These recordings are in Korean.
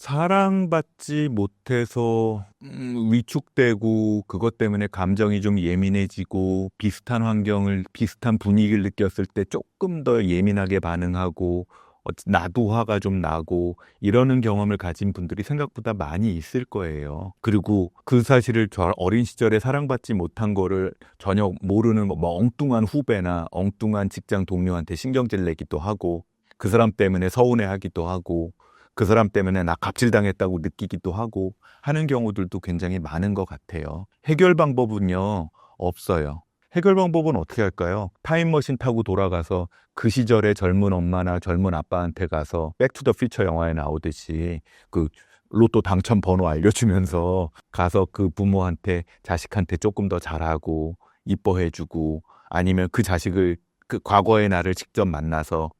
사랑받지 못해서 음, 위축되고 그것 때문에 감정이 좀 예민해지고 비슷한 환경을 비슷한 분위기를 느꼈을 때 조금 더 예민하게 반응하고 어, 나도 화가 좀 나고 이러는 경험을 가진 분들이 생각보다 많이 있을 거예요. 그리고 그 사실을 저 어린 시절에 사랑받지 못한 거를 전혀 모르는 뭐 엉뚱한 후배나 엉뚱한 직장 동료한테 신경질 내기도 하고 그 사람 때문에 서운해 하기도 하고 그 사람 때문에 나 갑질당했다고 느끼기도 하고 하는 경우들도 굉장히 많은 것 같아요. 해결 방법은요, 없어요. 해결 방법은 어떻게 할까요? 타임머신 타고 돌아가서 그 시절에 젊은 엄마나 젊은 아빠한테 가서 백투더 퓨처 영화에 나오듯이 그 로또 당첨 번호 알려주면서 가서 그 부모한테 자식한테 조금 더 잘하고 이뻐해주고 아니면 그 자식을 그 과거의 나를 직접 만나서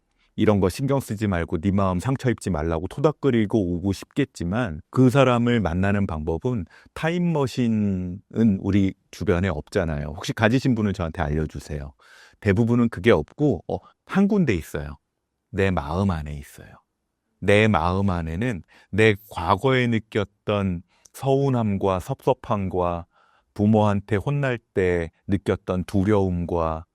이런 거 신경 쓰지 말고 네 마음 상처 입지 말라고 토닥거리고 오고 싶겠지만 그 사람을 만나는 방법은 타임머신은 우리 주변에 없잖아요. 혹시 가지신 분은 저한테 알려주세요. 대부분은 그게 없고 어, 한 군데 있어요. 내 마음 안에 있어요. 내 마음 안에는 내 과거에 느꼈던 서운함과 섭섭함과 부모한테 혼날 때 느꼈던 두려움과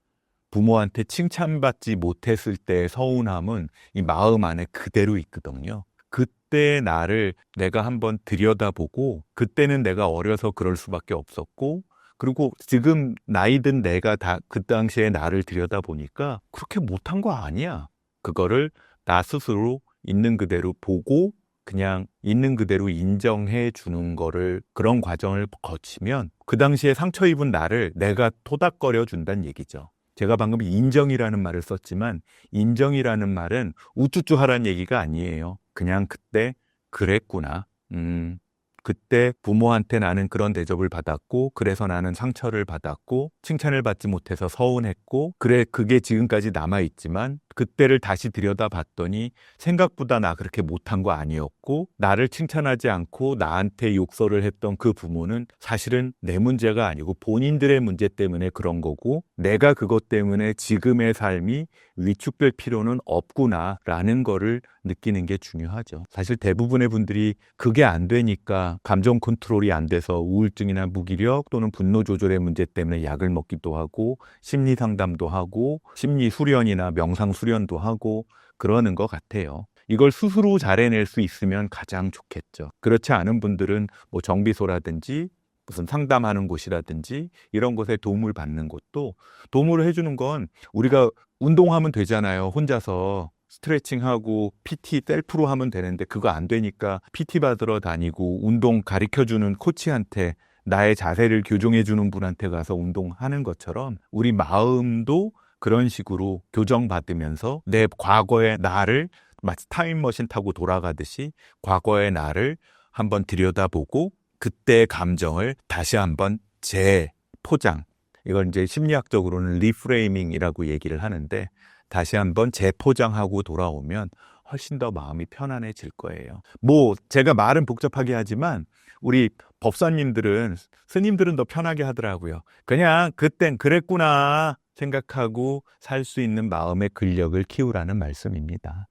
부모한테 칭찬받지 못했을 때의 서운함은 이 마음 안에 그대로 있거든요. 그때 나를 내가 한번 들여다보고 그때는 내가 어려서 그럴 수밖에 없었고 그리고 지금 나이 든 내가 다 그 당시에 나를 들여다보니까 그렇게 못한 거 아니야. 그거를 나 스스로 있는 그대로 보고 그냥 있는 그대로 인정해 주는 거를 그런 과정을 거치면 그 당시에 상처 입은 나를 내가 토닥거려 준다는 얘기죠. 제가 방금 인정이라는 말을 썼지만 인정이라는 말은 우쭈쭈 하라는 얘기가 아니에요. 그냥 그때 그랬구나. 음, 그때 부모한테 나는 그런 대접을 받았고, 그래서 나는 상처를 받았고, 칭찬을 받지 못해서 서운했고, 그래, 그게 지금까지 남아 있지만, 그때를 다시 들여다 봤더니, 생각보다 나 그렇게 못한 거 아니었고, 나를 칭찬하지 않고 나한테 욕설을 했던 그 부모는 사실은 내 문제가 아니고 본인들의 문제 때문에 그런 거고, 내가 그것 때문에 지금의 삶이 위축될 필요는 없구나라는 거를 느끼는 게 중요하죠. 사실 대부분의 분들이 그게 안 되니까 감정 컨트롤이 안 돼서 우울증이나 무기력 또는 분노 조절의 문제 때문에 약을 먹기도 하고 심리 상담도 하고 심리 수련이나 명상 수련도 하고 그러는 것 같아요. 이걸 스스로 잘 해낼 수 있으면 가장 좋겠죠. 그렇지 않은 분들은 뭐 정비소라든지 무슨 상담하는 곳이라든지 이런 곳에 도움을 받는 것도 도움을 해주는 건 우리가 운동하면 되잖아요. 혼자서 스트레칭하고 PT 셀프로 하면 되는데 그거 안 되니까 PT 받으러 다니고 운동 가르쳐 주는 코치한테 나의 자세를 교정해 주는 분한테 가서 운동하는 것처럼 우리 마음도 그런 식으로 교정받으면서 내 과거의 나를 마치 타임머신 타고 돌아가듯이 과거의 나를 한번 들여다보고 그때의 감정을 다시 한번 재포장. 이걸 이제 심리학적으로는 리프레이밍이라고 얘기를 하는데 다시 한번 재포장하고 돌아오면 훨씬 더 마음이 편안해질 거예요. 뭐 제가 말은 복잡하게 하지만 우리 법사님들은 스님들은 더 편하게 하더라고요. 그냥 그땐 그랬구나 생각하고 살 수 있는 마음의 근력을 키우라는 말씀입니다.